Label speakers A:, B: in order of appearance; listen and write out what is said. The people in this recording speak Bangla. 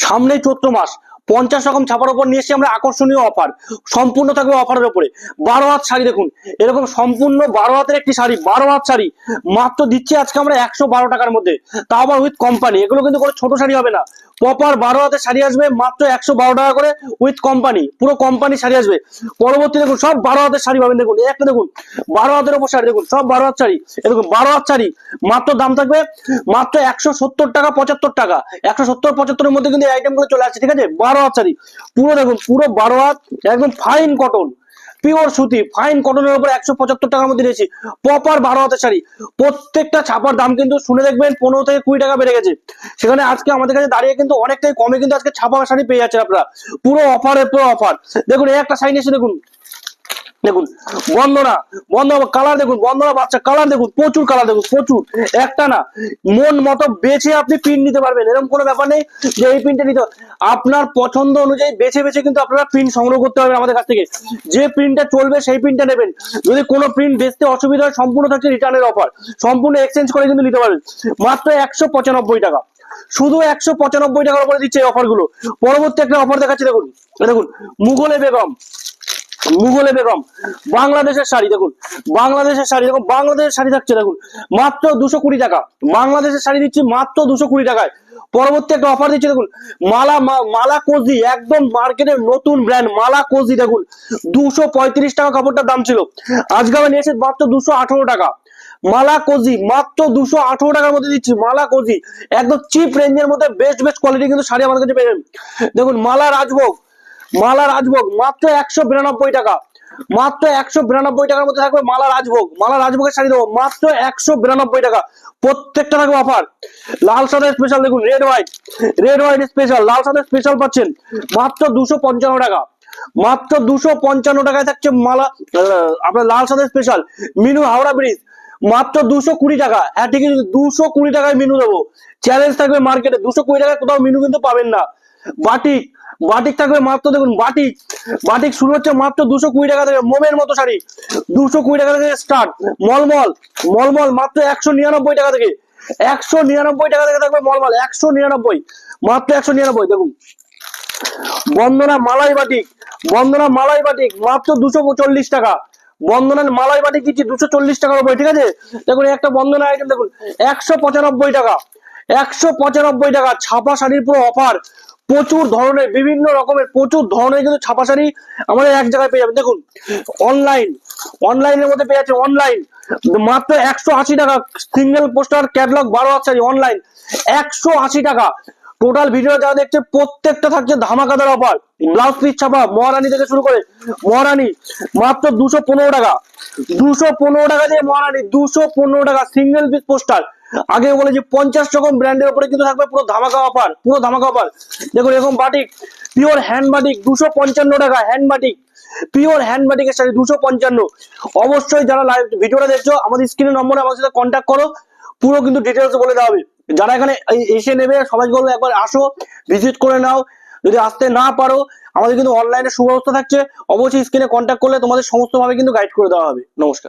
A: সামনেই চৈত্র মাস। পঞ্চাশ রকম ছাপার উপর নিয়ে এসে আমরা আকর্ষণীয় অফার সম্পূর্ণ থাকবে অফারের উপরে। বারো হাত শাড়ি দেখুন। এরকম সম্পূর্ণ বারো হাতের একটি শাড়ি, বারো হাত শাড়ি। মাত্র দিচ্ছি আজকে আমরা একশো বারো টাকার মধ্যে। তাও আবার উইথ কোম্পানি এগুলো কিন্তু কোনো ছোট শাড়ি হবে না। প্রপার বারো হাতের শাড়ি আসবে, মাত্র একশো বারো টাকা করে উইথ কোম্পানি পুরো কোম্পানি শাড়ি আসবে। পরবর্তী দেখুন, সব বারো হাতের শাড়ি পাবেন দেখুন। একটা দেখুন, বারো হাতের উপর শাড়ি দেখুন, সব বারো হাত শাড়ি। দেখুন, বারো হাত শাড়ি। মাত্র দাম থাকবে, মাত্র একশো সত্তর টাকা, পঁচাত্তর টাকা। একশো সত্তর, পঁচাত্তরের মধ্যে কিন্তু এই আইটেমগুলো চলে আসছে, ঠিক আছে? বারো হাত শাড়ি। পুরো দেখুন, পুরো বারো হাত, একদম ফাইন কটন পিওর সুতি ফাইন কটনের উপর একশো পঁচাত্তর টাকার মধ্যে নিয়েছি প্রপার বারো হাতের শাড়ি। প্রত্যেকটা ছাপার দাম কিন্তু শুনে দেখবেন পনেরো থেকে কুড়ি টাকা বেড়ে গেছে। সেখানে আজকে আমাদের কাছে দাঁড়িয়ে কিন্তু অনেকটাই কমে কিন্তু আজকে ছাপা শাড়ি পেয়ে যাচ্ছে আপনারা। পুরো অফারের পুরো অফার দেখুন, এই একটা শাড়ি এসে দেখুন। দেখুন, বন্দনা বন্দনা কালার দেখুন, বন্দনা বাচ্চা কালার দেখুন, প্রচুর কালার দেখুন, প্রচুর। একটা না, মন মতো বেছে আপনি প্রিন্ট নিতে পারবেন। এরকম কোনো ব্যাপার নেই যে এই প্রিন্টটা নিতে আপনার পছন্দ অনুযায়ী বেছে বেছে কিন্তু আপনারা প্রিন্ট সংগ্রহ করতে পারবেন আমাদের কাছ থেকে। যে প্রিন্টটা চলবে সেই প্রিন্টটা নেবেন। যদি কোনো প্রিন্ট বেচতে অসুবিধা হয়, সম্পূর্ণ থাকছে রিটার্নের অফার সম্পূর্ণ এক্সচেঞ্জ করে কিন্তু নিতে পারবেন। মাত্র একশো পঁচানব্বই টাকা। শুধু একশো পঁচানব্বই টাকার উপরে দিচ্ছে এই অফারগুলো। পরবর্তী একটা অফার দেখাচ্ছি, দেখুন। দেখুন, মুঘলে বেগম। মুঘলে বেগম, বাংলাদেশের শাড়ি দেখুন, বাংলাদেশের শাড়ি দেখুন, বাংলাদেশের শাড়ি থাকছে দেখুন, মাত্র দুশো কুড়ি টাকা, বাংলাদেশের শাড়ি দিচ্ছি মাত্র দুশো কুড়ি টাকায়। পরবর্তী একটা অফার দিচ্ছি দেখুন, মালা মালা কোজি, একদম মার্কেটের নতুন ব্র্যান্ড মালা কোজি দেখুন, দুশো পঁয়ত্রিশ টাকা কাপড়টার দাম ছিল। আজকে আমি নিয়েছি মাত্র দুশো আঠারো টাকা। মালা কোজি, মাত্র দুশো আঠারো টাকার মধ্যে দিচ্ছি, মালা কোজি, একদম চিপ রেঞ্জের মধ্যে বেস্ট বেস্ট কোয়ালিটি কিন্তু শাড়ি আমার কাছে পেয়ে দেখুন, মালা রাজভোগ মালা রাজভোগ, মাত্র একশো বিরানব্বই টাকা। মাত্র একশো বিরানব্বই টাকার মধ্যে থাকবে মালা রাজভোগ। মালা রাজভোগের শাড়ি দেবো, মাত্র একশো বিরানব্বই টাকা। প্রত্যেকটা থাকবে অফার লাল সাদা স্পেশাল দেখুন red white red white special লাল সাদা স্পেশাল পাচ্ছেন, মাত্র দুশো পঞ্চান্ন টাকা। মাত্র দুশো পঞ্চান্ন টাকায় থাকছে মালা আপনার লাল সাদা স্পেশাল মিনু হাওড়া ব্রিজ। মাত্র দুশো কুড়ি টাকা। হ্যাঁ ঠিক আছে দুশো কুড়ি টাকায় মিনু দেবো চ্যালেঞ্জ থাকবে মার্কেটে দুশো কুড়ি টাকায় কোথাও মিনু কিন্তু পাবেন না। বাটিক বাটিক থাকবে মাত্র দেখুন, বাটিক। বাটিক শুরু হচ্ছে মাত্র দুশো কুড়ি টাকা থেকে, মোমের মতো শাড়ি। দুশো কুড়ি টাকা থেকে স্টার্ট মলমল মলমল মাত্র একশো নিরানব্বই টাকা থেকে। একশো নিরানব্বই টাকা থেকে থাকবে মলমল, একশো নিরানব্বই। মাত্র একশো নিরানব্বই, দেখুন। বন্দনা মালাই বাটিক, বন্দনা মালাই বাটিক, মাত্র দুশো চল্লিশ টাকা। বন্দনার মালাই বাটিক দিচ্ছি দুশো চল্লিশ টাকার উপরে, ঠিক আছে? দেখুন, একটা বন্দনা আইটেম দেখুন, একশো পঁচানব্বই টাকা। একশো পঁচানব্বই টাকা, ছাপা শাড়ির পুরো অফার প্রচুর ধরনের, বিভিন্ন রকমের প্রচুর ধরনের কিন্তু ছাপা শাড়ি আমাদের এক জায়গায় পেয়ে যাবেন। দেখুন অনলাইন অনলাইনের মধ্যে পেয়ে যাচ্ছে অনলাইন মাত্র একশো আশি টাকা সিঙ্গেল পোস্টার ক্যাটলগ বারো হাজার অনলাইন একশো আশি টাকা। টোটাল ভিডিও যা দেখছে, প্রত্যেকটা থাকছে ধামাকাদার অফার ব্লাউজ পিস ছাপা, মহারানী থেকে শুরু করে মহারানী, মাত্র দুশো পনেরো টাকা। দুশো পনেরো টাকা দিয়ে মহারানী, দুশো পনেরো টাকা সিঙ্গেল পিস পোস্টার আগে বলেছি পঞ্চাশ রকম ব্র্যান্ডের উপরে কিন্তু থাকবে পুরো ধামাকা অফার পুরো ধামাকা অফার দেখুন, এরকম বাটিক পিওর হ্যান্ড বাটিক দুশো পঞ্চান্ন টাকা হ্যান্ড বাটিক পিওর হ্যান্ড বাটিকের শাড়ি দুশো পঞ্চান্ন। অবশ্যই যারা লাইভ ভিডিওটা দেখছ, আমাদের স্ক্রিনের নম্বরে আমার সাথে কন্ট্যাক্ট করো, পুরো কিন্তু ডিটেলস বলে দেওয়া হবে। যারা এখানে এসে নেবে, সবাই বলব একবার আসো ভিজিট করে নাও। যদি আসতে না পারো, আমাদের কিন্তু অনলাইনে সুব্যবস্থা থাকছে, অবশ্যই স্ক্রিনে কন্ট্যাক্ট করলে তোমাদের সমস্ত ভাবে কিন্তু গাইড করে দেওয়া হবে। নমস্কার।